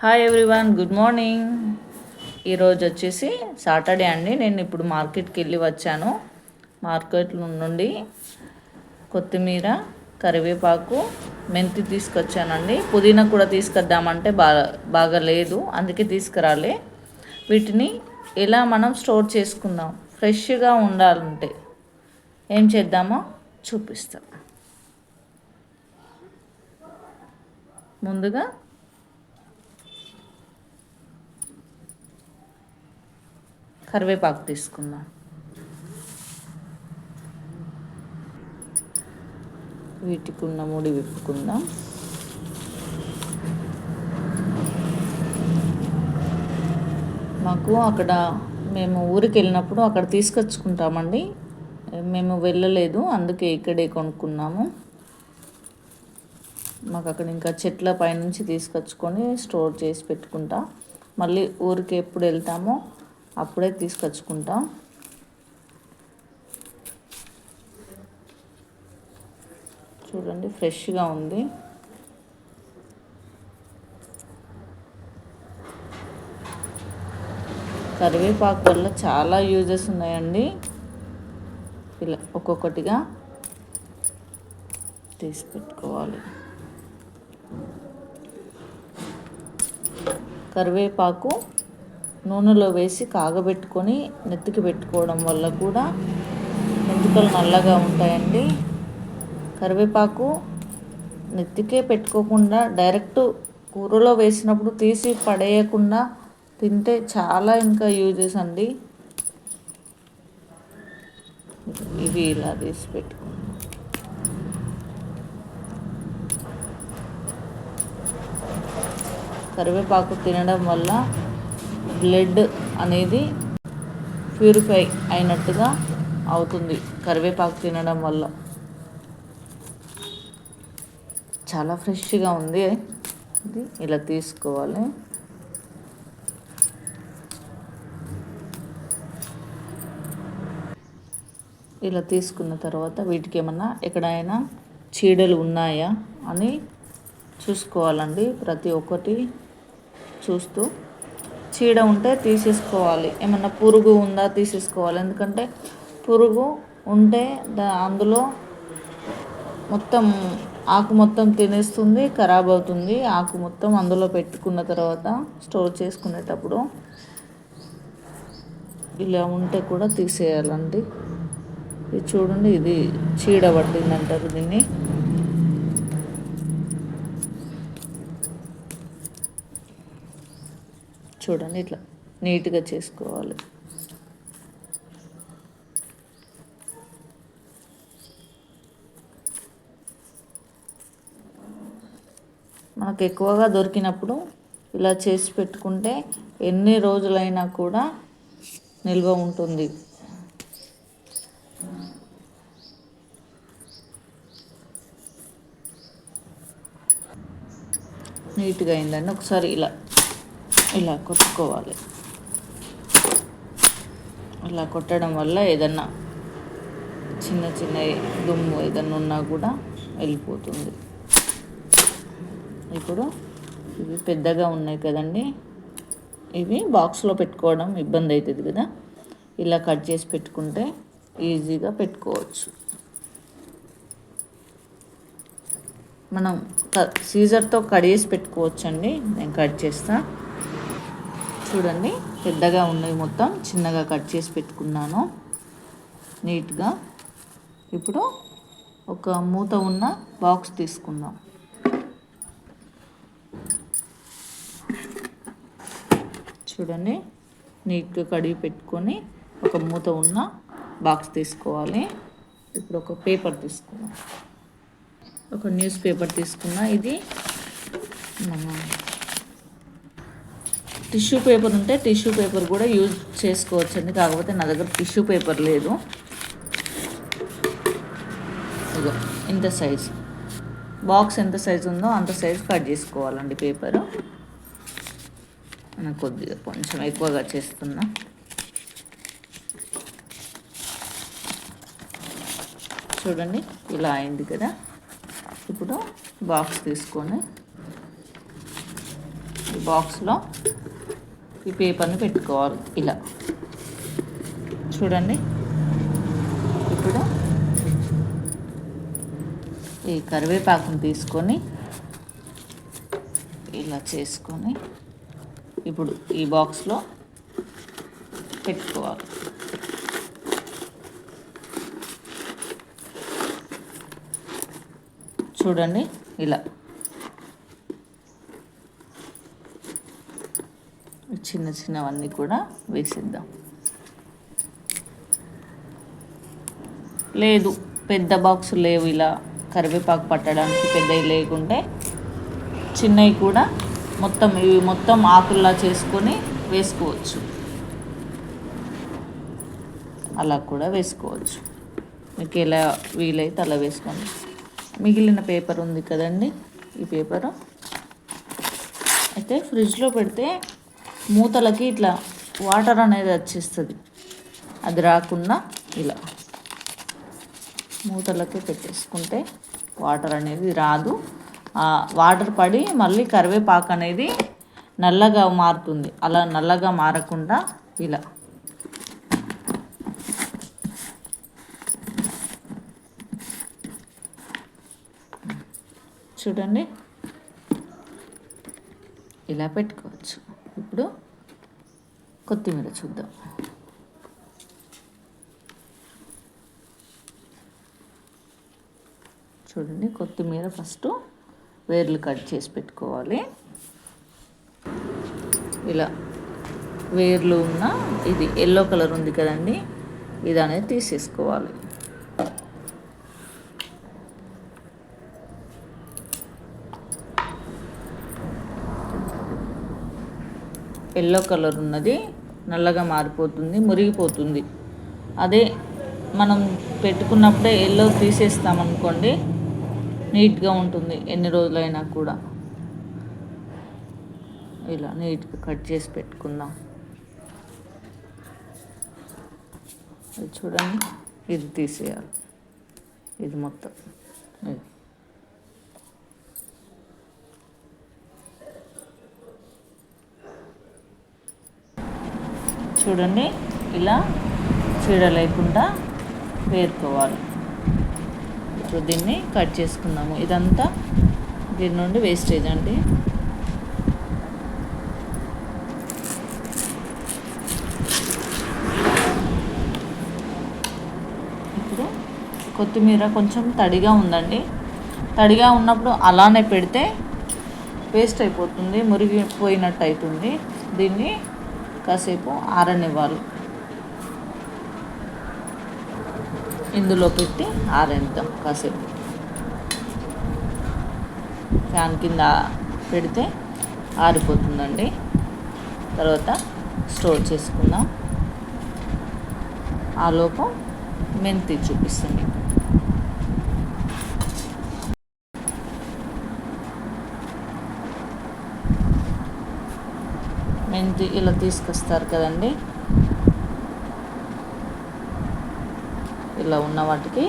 Hi everyone good morning ఈరోజు వచ్చేసి Saturday అండి. నేను ఇప్పుడు మార్కెట్కి వెళ్ళి వచ్చాను. మార్కెట్ నుండి కొత్తిమీర కరివేపాకు మెంతి తీసుకొచ్చానండి. పుదీనా కూడా తీసుకొద్దామంటే బాగా బాగా లేదు. అందుకే తీసుకురాలే. వీటిని ఎలా మనం స్టోర్ చేసుకుందాం? ఫ్రెష్గా ఉండాలంటే ఏం చేద్దామో చూపిస్తాం. ముందుగా కరివేపాకు తీసుకుందాం. వీటికి ఉన్న ముడి విప్పుకుందాం. మాకు అక్కడ మేము ఊరికి వెళ్ళినప్పుడు అక్కడ తీసుకొచ్చుకుంటామండి. మేము వెళ్ళలేదు అందుకే ఇక్కడే కొనుక్కున్నాము. మాకు అక్కడ ఇంకా చెట్ల పైనుంచి తీసుకొచ్చుకొని స్టోర్ చేసి పెట్టుకుంటా. మళ్ళీ ఊరికి ఎప్పుడు వెళ్తామో అప్పుడే తీసుకొచ్చుకుంటాం. చూడండి ఫ్రెష్గా ఉంది. కరివేపాకు వల్ల చాలా యూజెస్ ఉన్నాయండి. ఇలా ఒక్కొక్కటిగా తీసి పెట్టుకోవాలి. కరివేపాకు నూనెలో వేసి కాగబెట్టుకొని నెత్తికి పెట్టుకోవడం వల్ల కూడా నెత్తికలు నల్లగా ఉంటాయండి. కరివేపాకు నెత్తికే పెట్టుకోకుండా డైరెక్ట్ కూరలో వేసినప్పుడు తీసి పడేయకుండా తింటే చాలా ఇంకా యూజెస్ అండి ఇవి ఇలా తీసి పెట్టుకో కరివేపాకు తినడం వల్ల బ్లడ్ అనేది ప్యూరిఫై అయినట్టుగా అవుతుంది. కరివేపాకు తినడం వల్ల. చాలా ఫ్రెష్గా ఉంది. ఇది ఇలా తీసుకోవాలి. ఇలా తీసుకున్న తర్వాత వీటికి ఏమన్నా ఎక్కడైనా చీడలు ఉన్నాయా అని చూసుకోవాలండి. ప్రతి ఒక్కటి చూస్తూ చీడ ఉంటే తీసేసుకోవాలి. ఏమన్నా పురుగు ఉందా తీసేసుకోవాలి. ఎందుకంటే పురుగు ఉంటే దా అందులో మొత్తం ఆకు మొత్తం తినేస్తుంది ఖరాబ్ అవుతుంది. ఆకు మొత్తం అందులో పెట్టుకున్న తర్వాత స్టోర్ చేసుకునేటప్పుడు ఇలా ఉంటే కూడా తీసేయాలండి. ఇది చూడండి ఇది చీడ పట్టిందంటారు దీన్ని. చూడండి ఇట్లా నీట్గా చేసుకోవాలి. మనకు ఎక్కువగా దొరికినప్పుడు ఇలా చేసి పెట్టుకుంటే ఎన్ని రోజులైనా కూడా నిల్వ ఉంటుంది. నీట్గా అయిందండి. ఒకసారి ఇలా ఇలా కొట్టుకోవాలి. ఇలా కొట్టడం వల్ల ఏదన్నా చిన్న చిన్న దుమ్ము ఏదన్నా ఉన్నా కూడా వెళ్ళిపోతుంది. ఇప్పుడు ఇవి పెద్దగా ఉన్నాయి కదండి. ఇవి బాక్స్లో పెట్టుకోవడం ఇబ్బంది అవుతుంది కదా. ఇలా కట్ చేసి పెట్టుకుంటే ఈజీగా పెట్టుకోవచ్చు. మనం సీజర్తో కట్ చేసి పెట్టుకోవచ్చు అండి నేను కట్ చేస్తా. చూడండి పెద్దగా ఉన్నాయి మొత్తం చిన్నగా కట్ చేసి పెట్టుకున్నాను. నీట్గా. ఇప్పుడు ఒక మూత ఉన్న బాక్స్ తీసుకుందాం. చూడండి నీట్గా కడిగి పెట్టుకొని ఒక మూత ఉన్న బాక్స్ తీసుకోవాలి. ఇప్పుడు ఒక పేపర్ తీసుకుందాం. ఒక న్యూస్ పేపర్ తీసుకున్నా ఇది మన టిష్యూ పేపర్ ఉంటే టిష్యూ పేపర్ కూడా యూజ్ చేసుకోవచ్చండి. కాకపోతే నా దగ్గర టిష్యూ పేపర్ లేదు. ఇగో ఇంత సైజ్. బాక్స్ ఎంత సైజు ఉందో అంత సైజ్ కట్ చేసుకోవాలండి పేపరు. నేను కొద్దిగా కొంచెం ఎక్కువగా చేస్తున్నా. చూడండి ఇలా అయింది కదా. ఇప్పుడు బాక్స్ తీసుకొని బాక్స్లో ఈ పేపర్ని పెట్టుకోవాలి. ఇలా. చూడండి. ఇప్పుడు ఈ కరివేపాకుని తీసుకొని ఇలా చేసుకొని ఇప్పుడు ఈ బాక్స్లో పెట్టుకోవాలి. చూడండి. ఇలా. చిన్న చిన్నవన్నీ కూడా వేసేద్దాం. లేదు పెద్ద బాక్స్ లేవు ఇలా. కరివేపాకు పట్టడానికి పెద్దవి లేకుంటే చిన్నవి కూడా మొత్తం ఇవి మొత్తం ఆకుల్లా చేసుకొని వేసుకోవచ్చు. అలా కూడా వేసుకోవచ్చు. మీకు ఎలా వీలైతే అలా వేసుకోండి. మిగిలిన పేపర్ ఉంది కదండి ఈ పేపరు. అయితే ఫ్రిడ్జ్లో పెడితే మూతలకి ఇట్లా వాటర్ అనేది వచ్చేస్తుంది. అది రాకుండా ఇలా మూతలకి పెట్టేసుకుంటే వాటర్ అనేది రాదు. వాటర్ పడి మళ్ళీ కరివేపాకు అనేది నల్లగా మారుతుంది. అలా నల్లగా మారకుండా ఇలా. చూడండి. ఇలా పెట్టుకోవచ్చు. ఇప్పుడు కొత్తిమీర చూద్దాం. చూడండి కొత్తిమీర ఫస్ట్ వేర్లు కట్ చేసి పెట్టుకోవాలి. ఇలా వేర్లు ఉన్న ఇది ఎల్లో కలర్ ఉంది కదండి ఇది అనేది తీసేసుకోవాలి. ఎల్లో కలర్ ఉన్నది నల్లగా మారిపోతుంది మురిగిపోతుంది. అదే మనం పెట్టుకున్నప్పుడే ఎల్లో తీసేస్తామనుకోండి నీట్గా ఉంటుంది ఎన్ని రోజులైనా కూడా. ఇలా నీట్గా కట్ చేసి పెట్టుకుందాం. చూడండి ఇది తీసేయాలి. ఇది మొత్తం. ఇది. చూడండి. ఇలా చీడ లేకుండా వేరుకోవాలి. ఇప్పుడు దీన్ని కట్ చేసుకుందాము. ఇదంతా దీని నుండి వేస్టేజ్ అండి. ఇప్పుడు కొత్తిమీర కొంచెం తడిగా ఉందండి. తడిగా ఉన్నప్పుడు అలానే పెడితే వేస్ట్ అయిపోతుంది మురిగిపోయినట్టు అవుతుంది. దీన్ని కాసేపు ఆరనివ్వాలి. ఇందులో పెట్టి ఆరేద్దాం కాసేపు. ఫ్యాన్ కింద పెడితే ఆరిపోతుందండి. తర్వాత స్టోర్ చేసుకుందాం. ఆ మెంతి చూపిస్తుంది. మెంతి ఇలా తీసుకొస్తారు కదండి. ఇలా ఉన్న వాటికి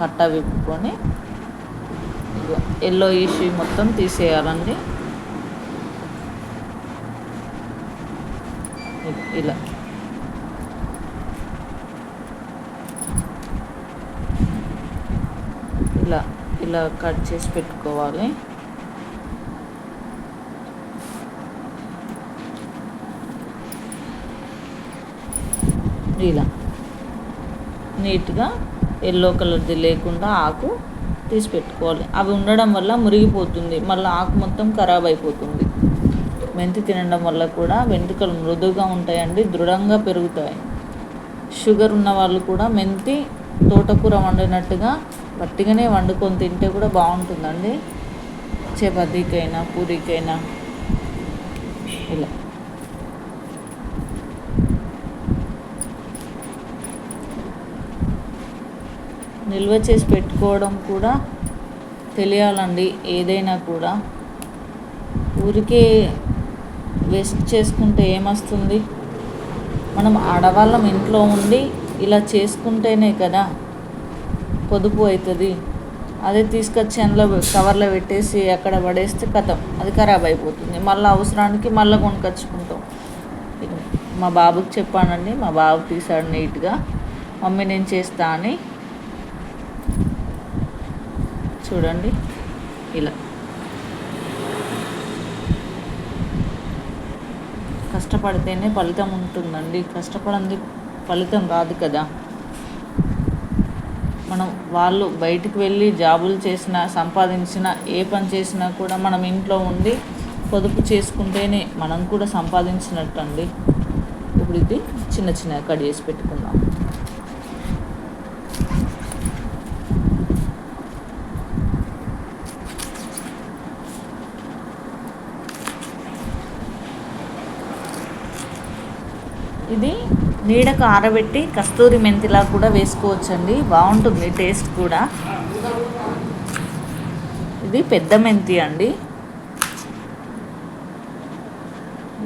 కట్ట విప్పుకొని ఎల్లో ఈషి మొత్తం తీసేయాలండి. ఇలా. ఇలా ఇలా కట్ చేసి పెట్టుకోవాలి. ఇలా నీట్గా ఎల్లో కలర్ది లేకుండా ఆకు తీసి పెట్టుకోవాలి. అవి ఉండడం వల్ల మురిగిపోతుంది. మళ్ళీ ఆకు మొత్తం ఖరాబ్ అయిపోతుంది. మెంతి తినడం వల్ల కూడా వెంట్రుకలు మృదువుగా ఉంటాయండి దృఢంగా పెరుగుతాయి. షుగర్ ఉన్న వాళ్ళు కూడా మెంతి తోటకూర వండినట్టుగా గట్టిగానే వండుకొని తింటే కూడా బాగుంటుందండి. చపాతీకైనా పూరీకైనా ఇలా. నిల్వ చేసి పెట్టుకోవడం కూడా తెలియాలండి ఏదైనా కూడా. ఊరికే వేస్ట్ చేసుకుంటే ఏమొస్తుంది? మనం ఆడవాళ్ళం ఇంట్లో ఉండి ఇలా చేసుకుంటేనే కదా పొదుపు అవుతుంది అదే తీసుకొచ్చి అందులో కవర్లో పెట్టేసి అక్కడ పడేస్తే కథం అది ఖరాబ్ అయిపోతుంది. మళ్ళీ అవసరానికి మళ్ళీ కొనుకొచ్చుకుంటాం. మా బాబుకి చెప్పానండి మా బాబు తీసాడు నీట్గా. మమ్మీ నేను చేస్తా అని చూడండి. ఇలా. కష్టపడితేనే ఫలితం ఉంటుందండి. కష్టపడంది ఫలితం రాదు కదా. మనం వాళ్ళు బయటికి వెళ్ళి జాబులు చేసినా సంపాదించినా ఏ పని చేసినా కూడా మనం ఇంట్లో ఉండి పొదుపు చేసుకుంటేనే మనం కూడా సంపాదించినట్టు అండి ఇప్పుడు ఇది చిన్న చిన్న కట్ చేసి పెట్టుకుందాం. ఇది నీడకు ఆరబెట్టి కస్తూరి మెంతిలా కూడా వేసుకోవచ్చండి. బాగుంటుంది టేస్ట్ కూడా. ఇది పెద్ద మెంతి అండి.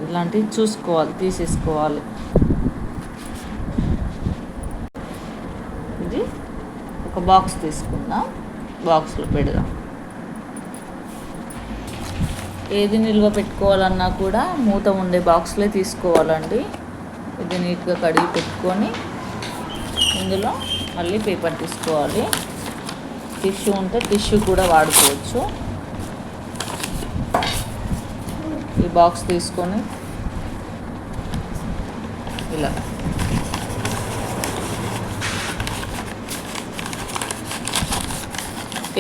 ఇలాంటివి చూసుకోవాలి తీసేసుకోవాలి. ఇది ఒక బాక్స్ తీసుకుందాం. బాక్స్లో పెడదాం. ఏది నిల్వ పెట్టుకోవాలన్నా కూడా మూత ఉండే బాక్స్లే తీసుకోవాలండి. ఇది నీట్గా కడిగి పెట్టుకొని ఇందులో మళ్ళీ పేపర్ తీసుకోవాలి. టిష్యూ ఉంటే టిష్యూ కూడా వాడుకోవచ్చు. ఈ బాక్స్ తీసుకొని ఇలా.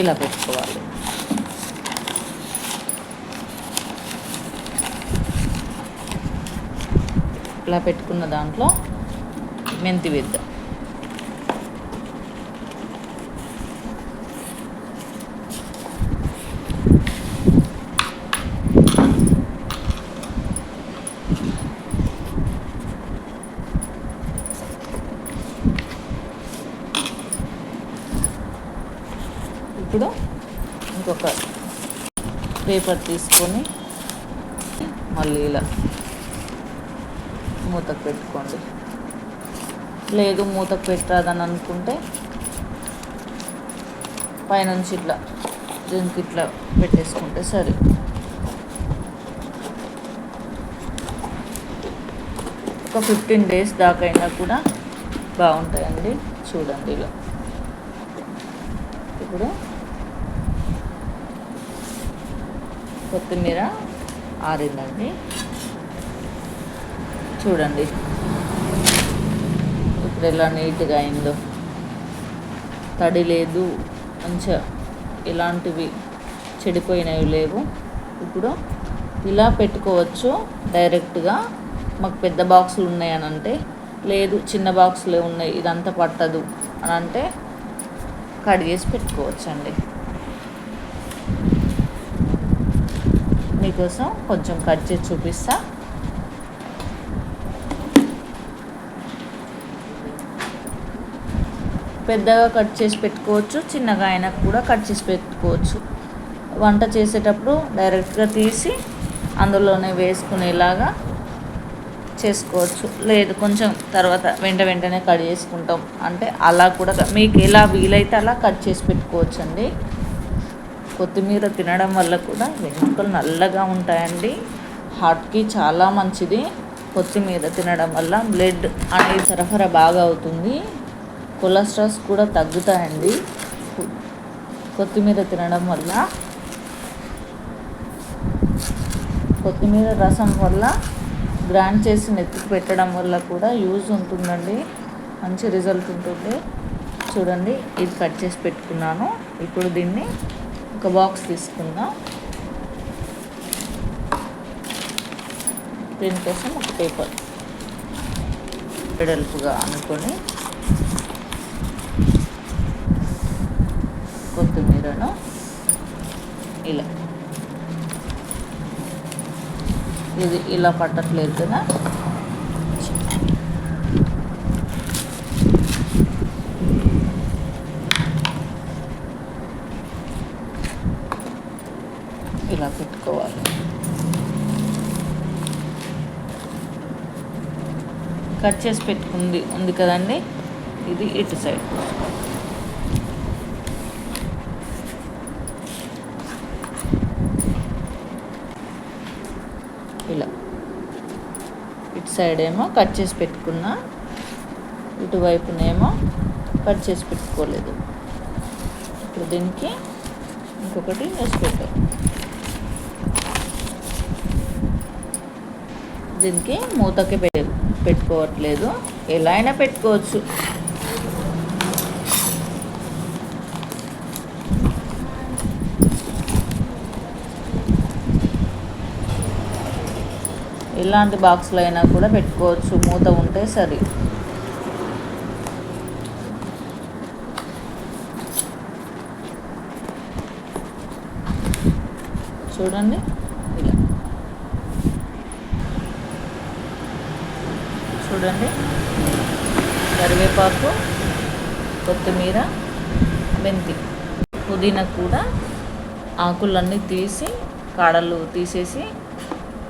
ఇలా పెట్టుకోవాలి. ఇలా పెట్టుకున్న దాంట్లో మెంతి వేద్దాం. ఇప్పుడు ఇంకొక పేపర్ తీసుకొని మళ్ళీ ఇలా మూతకు పెట్టుకోండి. లేదు మూతకు పెట్టరాదని అనుకుంటే పైనుంచి ఇట్లా దీనికి ఇట్లా పెట్టేసుకుంటే సరే. ఒక ఫిఫ్టీన్ డేస్ దాకైనా కూడా బాగుంటాయండి. చూడండి ఇలా. ఇప్పుడు కొత్తిమీర ఆరిందండి. చూడండి. ఇప్పుడు ఎలా నీట్గా అయిందో. తడి లేదు మంచిగా ఇలాంటివి చెడిపోయినవి లేవు. ఇప్పుడు ఇలా పెట్టుకోవచ్చు డైరెక్ట్గా. మాకు పెద్ద బాక్సులు ఉన్నాయని అంటే లేదు చిన్న బాక్సులే ఉన్నాయి ఇదంతా పట్టదు అని అంటే కట్ చేసి మీకోసం కొంచెం కట్ చేసి చూపిస్తా. పెద్దగా కట్ చేసి పెట్టుకోవచ్చు చిన్నగా అయినా కూడా కట్ చేసి పెట్టుకోవచ్చు. వంట చేసేటప్పుడు డైరెక్ట్గా తీసి అందులోనే వేసుకునేలాగా చేసుకోవచ్చు. లేదు కొంచెం తర్వాత వెంట వెంటనే కట్ చేసుకుంటాం. అంటే అలా కూడా మీకు ఎలా వీలైతే అలా కట్ చేసి పెట్టుకోవచ్చు అండి కొత్తిమీర తినడం వల్ల కూడా వెంట్రుకలు నల్లగా ఉంటాయండి. హార్ట్కి చాలా మంచిది. కొత్తిమీర తినడం వల్ల బ్లడ్ అనేది సరఫరా బాగా అవుతుంది. కొలెస్ట్రాల్స్ కూడా తగ్గుతాయండి. కొత్తిమీర తినడం వల్ల కొత్తిమీర రసం వల్ల గ్రైండ్ చేసి నెత్తికి పెట్టడం వల్ల కూడా యూజ్ ఉంటుందండి. మంచి రిజల్ట్ ఉంటుంది. చూడండి ఇది కట్ చేసి పెట్టుకున్నాను. ఇప్పుడు దీన్ని ఒక బాక్స్ తీసుకుందాం. దీనికోసం ఒక పేపర్. వెడల్పుగా అనుకొని కొత్తిమీరను ఇలా. ఇది ఇలా పట్టట్లేదు కదా. ఇలా పెట్టుకోవాలి. కట్ చేసి పెట్టుకుంది. ఉంది కదండి? ఇది ఇటు సైడ్. ఇలా. ఇటు సైడ్ ఏమో కట్ చేసి పెట్టుకున్నా ఇటువైపునేమో కట్ చేసి పెట్టుకోలేదు. ఇప్పుడు దీనికి ఇంకొకటి వేసి పెట్టాం. దీనికి మూతకి పెట్టుకోవట్లేదు. ఎలా అయినా పెట్టుకోవచ్చు. ఎలాంటి బాక్స్లో అయినా కూడా పెట్టుకోవచ్చు. మూత ఉంటే సరి. చూడండి. ఇలా. చూడండి. కరివేపాకు కొత్తిమీర మెంతి. పుదీనా కూడా ఆకులన్నీ తీసి కాడలు తీసేసి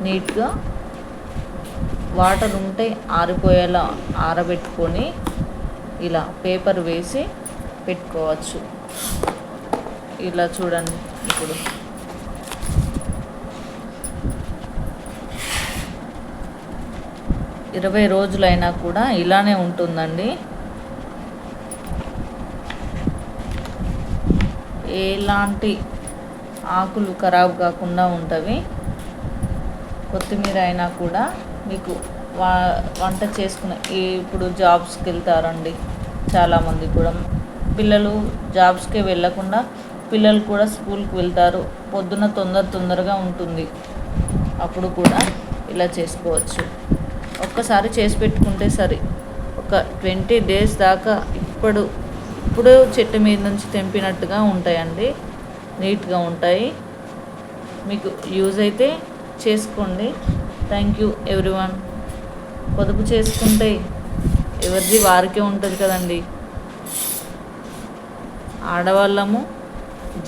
నీట్గా వాటర్ ఉంటే ఆరిపోయేలా ఆరబెట్టుకొని ఇలా పేపర్ వేసి పెట్టుకోవచ్చు. ఇలా చూడండి ఇప్పుడు. ఇరవై రోజులైనా కూడా ఇలానే ఉంటుందండి. ఎలాంటి ఆకులు ఖరాబ్ కాకుండా ఉంటవి. కొత్తిమీర అయినా కూడా మీకు వా వంట చేసుకునే ఇప్పుడు జాబ్స్కి వెళ్తారండి చాలామంది కూడా. పిల్లలు జాబ్స్కి వెళ్ళకుండా పిల్లలు కూడా స్కూల్కి వెళ్తారు. పొద్దున తొందర తొందరగా ఉంటుంది. అప్పుడు కూడా ఇలా చేసుకోవచ్చు. ఒక్కసారి చేసి పెట్టుకుంటే సరే. ఒక ట్వంటీ డేస్ దాకా ఇప్పుడు ఇప్పుడు చెట్టు మీద నుంచి తెంపినట్టుగా ఉంటాయండి. నీట్గా ఉంటాయి. మీకు యూజ్ అయితే చేసుకోండి. Thank you everyone. పొదుపు చేసుకుంటే ఎవరిది వారికే ఉంటుంది కదండి. ఆడవాళ్ళము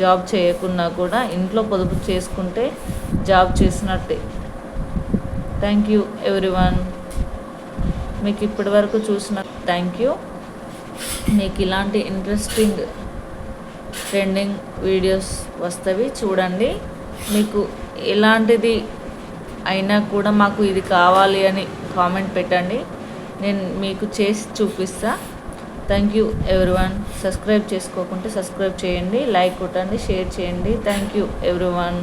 జాబ్ చేయకున్నా కూడా ఇంట్లో పొదుపు చేసుకుంటే జాబ్ చేసినట్టే. Thank you everyone. మీకు ఇప్పటి వరకు చూసిన థ్యాంక్ యూ. మీకు ఇలాంటి ఇంట్రెస్టింగ్ ట్రెండింగ్ వీడియోస్ వస్తవి చూడండి. మీకు ఎలాంటిది అయినా కూడా మాకు ఇది కావాలి అని కామెంట్ పెట్టండి. నేను మీకు చేసి చూపిస్తా. థ్యాంక్ యూ ఎవ్రీవన్ సబ్స్క్రైబ్ చేసుకోకుంటే సబ్స్క్రైబ్ చేయండి లైక్ కొట్టండి షేర్ చేయండి. Thank you everyone